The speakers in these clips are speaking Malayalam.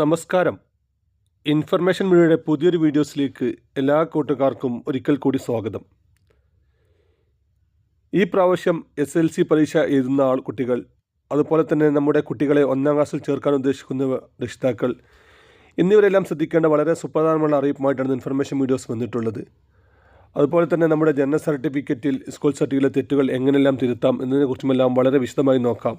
നമസ്കാരം. ഇൻഫർമേഷൻ മീഡിയയുടെ പുതിയൊരു വീഡിയോസിലേക്ക് എല്ലാ കൂട്ടുകാർക്കും ഒരിക്കൽ കൂടി സ്വാഗതം. ഈ പ്രാവശ്യം എസ് എൽ സി പരീക്ഷ എഴുതുന്ന ആൾ കുട്ടികൾ അതുപോലെ തന്നെ നമ്മുടെ കുട്ടികളെ ഒന്നാം ക്ലാസ്സിൽ ചേർക്കാൻ ഉദ്ദേശിക്കുന്ന രക്ഷിതാക്കൾ എന്നിവരെല്ലാം ശ്രദ്ധിക്കേണ്ട വളരെ സുപ്രധാനമുള്ള അറിയിപ്പുമായിട്ടാണ് ഇൻഫർമേഷൻ വീഡിയോസ് വന്നിട്ടുള്ളത്. അതുപോലെ തന്നെ നമ്മുടെ ജനന സർട്ടിഫിക്കറ്റിൽ സ്കൂൾ സർട്ടിഫിക്കറ്റിലെ തെറ്റുകൾ എങ്ങനെയെല്ലാം തിരുത്താം എന്നതിനെക്കുറിച്ചുമെല്ലാം വളരെ വിശദമായി നോക്കാം.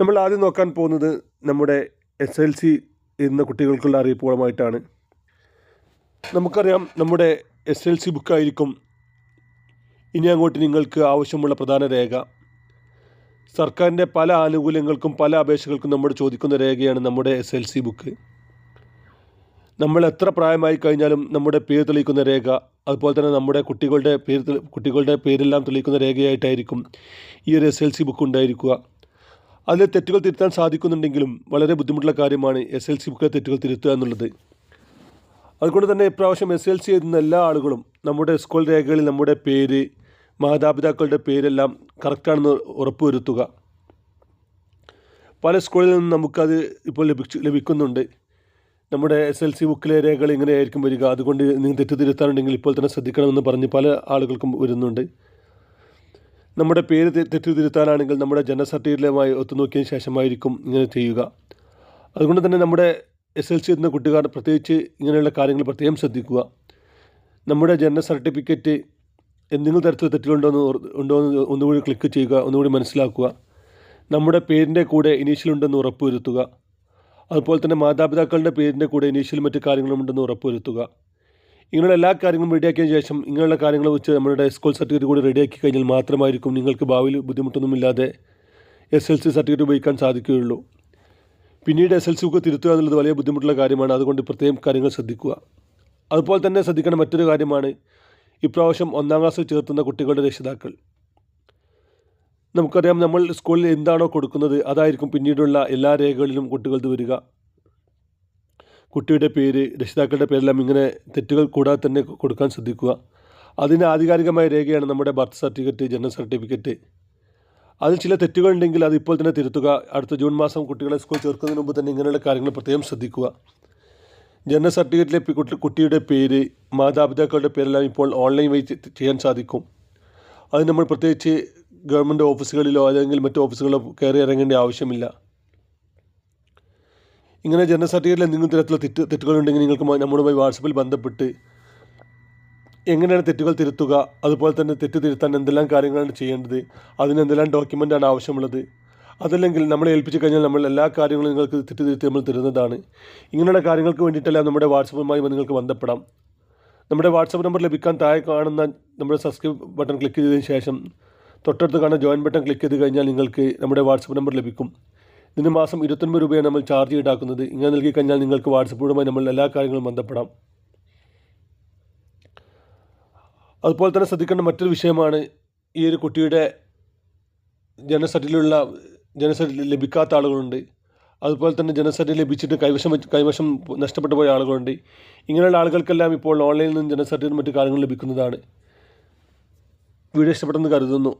നമ്മൾ ആദ്യം നോക്കാൻ പോകുന്നത് നമ്മുടെ എസ് എൽ സി എന്ന കുട്ടികൾക്കുള്ള അറിയിപ്പുകളുമായിട്ടാണ്. നമുക്കറിയാം നമ്മുടെ എസ് എൽ സി ബുക്കായിരിക്കും ഇനി അങ്ങോട്ട് നിങ്ങൾക്ക് ആവശ്യമുള്ള പ്രധാന രേഖ. സർക്കാരിന്റെ പല ആനുകൂല്യങ്ങൾക്കും പല അപേക്ഷകൾക്കും നമ്മൾ ചോദിക്കുന്ന രേഖയാണ് നമ്മുടെ എസ് എൽ സി ബുക്ക്. നമ്മൾ എത്ര പ്രായമായി കഴിഞ്ഞാലും നമ്മുടെ പേര് തെളിയിക്കുന്ന രേഖ അതുപോലെ തന്നെ നമ്മുടെ കുട്ടികളുടെ പേര് കുട്ടികളുടെ പേരെല്ലാം തെളിയിക്കുന്ന രേഖയായിട്ടായിരിക്കും ഈ ഒരു എസ് എൽ സി ബുക്ക് ഉണ്ടായിരിക്കുക. അതിലെ തെറ്റുകൾ തിരുത്താൻ സാധിക്കുന്നുണ്ടെങ്കിലും വളരെ ബുദ്ധിമുട്ടുള്ള കാര്യമാണ് എസ് എൽ സി ബുക്കിലെ തെറ്റുകൾ തിരുത്തുക എന്നുള്ളത്. അതുകൊണ്ട് തന്നെ ഇപ്രാവശ്യം എസ് എൽ സി എഴുതുന്ന എല്ലാ ആളുകളും നമ്മുടെ സ്കൂൾ രേഖകളിൽ നമ്മുടെ പേര് മാതാപിതാക്കളുടെ പേരെല്ലാം കറക്റ്റാണെന്ന് ഉറപ്പുവരുത്തുക. പല സ്കൂളിൽ നിന്നും നമുക്കത് ഇപ്പോൾ ലഭിച്ചു ലഭിക്കുന്നുണ്ട്. നമ്മുടെ എസ് എൽ സി ബുക്കിലെ രേഖകൾ ഇങ്ങനെയായിരിക്കും വരിക. അതുകൊണ്ട് നിങ്ങൾ തെറ്റ് തിരുത്താനുണ്ടെങ്കിൽ ഇപ്പോൾ തന്നെ ശ്രദ്ധിക്കണമെന്ന് പറഞ്ഞ് പല ആളുകൾക്കും വരുന്നുണ്ട്. നമ്മുടെ പേര് തെറ്റിതിരുത്താനാണെങ്കിൽ നമ്മുടെ ജനന സർട്ടിഫിക്കറ്റുമായി ഒത്തുനോക്കിയതിന് ശേഷമായിരിക്കും ഇങ്ങനെ ചെയ്യുക. അതുകൊണ്ട് തന്നെ നമ്മുടെ എസ് എൽ സി എന്ന കുട്ടികാർ പ്രത്യേകിച്ച് ഇങ്ങനെയുള്ള കാര്യങ്ങൾ പ്രത്യേകം ശ്രദ്ധിക്കുക. നമ്മുടെ ജനന സർട്ടിഫിക്കറ്റ് എന്തെങ്കിലും തരത്തിൽ തെറ്റുകളുണ്ടോ എന്ന് ഉണ്ടോ എന്ന് ഒന്നുകൂടി ക്ലിക്ക് ചെയ്യുക ഒന്നുകൂടി മനസ്സിലാക്കുക. നമ്മുടെ പേരിന്റെ കൂടെ ഇനീഷ്യൽ ഉണ്ടെന്ന് ഉറപ്പുവരുത്തുക. അതുപോലെ തന്നെ മാതാപിതാക്കളുടെ പേരിന്റെ കൂടെ ഇനീഷ്യൽ മറ്റു കാര്യങ്ങളും ഉണ്ടെന്ന് ഉറപ്പുവരുത്തുക. ഇങ്ങനെയുള്ള എല്ലാ കാര്യങ്ങളും റെഡിയാക്കിയതിന് ശേഷം ഇങ്ങനെയുള്ള കാര്യങ്ങൾ വെച്ച് നമ്മുടെ സ്കൂൾ സർട്ടിഫിക്കറ്റ് കൂടി റെഡിയാക്കി കഴിഞ്ഞാൽ മാത്രമായിരിക്കും നിങ്ങൾക്ക് ഭാവിയിൽ ബുദ്ധിമുട്ടൊന്നുമില്ലാതെ എസ് എൽ സി സർട്ടിഫിക്കറ്റ് ഉപയോഗിക്കാൻ സാധിക്കുകയുള്ളൂ. പിന്നീട് എസ് എൽ സി ബുക്ക് തിരുത്തുക എന്നുള്ളത് വലിയ ബുദ്ധിമുട്ടുള്ള കാര്യമാണ്. അതുകൊണ്ട് പ്രത്യേകം കാര്യങ്ങൾ ശ്രദ്ധിക്കുക. അതുപോലെ തന്നെ ശ്രദ്ധിക്കേണ്ട മറ്റൊരു കാര്യമാണ് ഇപ്രാവശ്യം ഒന്നാം ക്ലാസ്സിൽ ചേർത്തുന്ന കുട്ടികളുടെ രക്ഷിതാക്കൾ. നമുക്കറിയാം നമ്മൾ സ്കൂളിൽ എന്താണോ കൊടുക്കുന്നത് അതായിരിക്കും പിന്നീടുള്ള എല്ലാ രേഖകളിലും കുട്ടികൾക്ക് വരിക. കുട്ടിയുടെ പേര് രക്ഷിതാക്കളുടെ പേരെല്ലാം ഇങ്ങനെ തെറ്റുകൾ കൂടാതെ തന്നെ കൊടുക്കാൻ ശ്രദ്ധിക്കുക. അതിന് ആധികാരികമായ രേഖയാണ് നമ്മുടെ ബർത്ത് സർട്ടിഫിക്കറ്റ് ജനന സർട്ടിഫിക്കറ്റ്. അതിൽ ചില തെറ്റുകളുണ്ടെങ്കിൽ അത് ഇപ്പോൾ തന്നെ തിരുത്തുക. അടുത്ത ജൂൺ മാസം കുട്ടികളെ സ്കൂൾ ചേർക്കുന്നതിന് മുമ്പ് തന്നെ ഇങ്ങനെയുള്ള കാര്യങ്ങൾ പ്രത്യേകം ശ്രദ്ധിക്കുക. ജനന സർട്ടിഫിക്കറ്റിലെ കുട്ടിയുടെ പേര് മാതാപിതാക്കളുടെ പേരെല്ലാം ഇപ്പോൾ ഓൺലൈൻ വഴി ചെയ്യാൻ സാധിക്കും. അത് നമ്മൾ പ്രത്യേകിച്ച് ഗവൺമെന്റ് ഓഫീസുകളിലോ അല്ലെങ്കിൽ മറ്റു ഓഫീസുകളിലോ കയറി ഇറങ്ങേണ്ട ആവശ്യമില്ല. ഇങ്ങനെ ജനന സർട്ടിഫിക്കറ്റിൽ എന്തെങ്കിലും തരത്തിലുള്ള തെറ്റ് തെറ്റുകളുണ്ടെങ്കിൽ നിങ്ങൾക്ക് നമ്മളുമായി വാട്സപ്പിൽ ബന്ധപ്പെട്ട് എങ്ങനെയാണ് തെറ്റുകൾ തിരുത്തുക അതുപോലെ തന്നെ തെറ്റ് തിരുത്താൻ എന്തെല്ലാം കാര്യങ്ങളാണ് ചെയ്യേണ്ടത് അതിന് എന്തെല്ലാം ഡോക്യുമെന്റാണ് ആവശ്യമുള്ളത് അതല്ലെങ്കിൽ നമ്മളെ ഏൽപ്പിച്ച് കഴിഞ്ഞാൽ നമ്മൾ എല്ലാ കാര്യങ്ങളും നിങ്ങൾക്ക് തെറ്റ് തിരുത്തി നമ്മൾ തരുന്നതാണ്. ഇങ്ങനെയുള്ള കാര്യങ്ങൾക്ക് വേണ്ടിയിട്ടല്ല നമ്മുടെ വാട്സപ്പുമായി നിങ്ങൾക്ക് ബന്ധപ്പെടാം. നമ്മുടെ വാട്സപ്പ് നമ്പർ ലഭിക്കാൻ താഴെ കാണുന്ന നമ്മുടെ സബ്സ്ക്രൈബ് ബട്ടൺ ക്ലിക്ക് ചെയ്തതിന് ശേഷം തൊട്ടടുത്ത് കാണുന്ന ജോയിൻ ബട്ടൺ ക്ലിക്ക് ചെയ്ത് കഴിഞ്ഞാൽ നിങ്ങൾക്ക് നമ്മുടെ വാട്സപ്പ് നമ്പർ ലഭിക്കും. ഇതിന് മാസം ഇരുപത്തൊൻപത് രൂപയാണ് നമ്മൾ ചാർജ് ഈടാക്കുന്നത്. ഇങ്ങനെ നൽകി കഴിഞ്ഞാൽ നിങ്ങൾക്ക് വാട്സപ്പിലൂടെ നമ്മൾ എല്ലാ കാര്യങ്ങളും ബന്ധപ്പെടാം. അതുപോലെ തന്നെ ശ്രദ്ധിക്കേണ്ട മറ്റൊരു വിഷയമാണ് ഈ ഒരു കുട്ടിയുടെ ജനസറ്റിലുള്ള ജനസറ്റിൽ ലഭിക്കാത്ത ആളുകളുണ്ട്. അതുപോലെ തന്നെ ജനസർട്ടി ലഭിച്ചിട്ട് കൈവശം കൈവശം നഷ്ടപ്പെട്ടു പോയ ആളുകളുണ്ട്. ഇങ്ങനെയുള്ള ആളുകൾക്കെല്ലാം ഇപ്പോൾ ഓൺലൈനിൽ നിന്ന് ജനസറ്റിനും മറ്റു കാര്യങ്ങൾ ലഭിക്കുന്നതാണ്. വീഡിയോ ഇഷ്ടപ്പെട്ടെന്ന് കരുതുന്നു.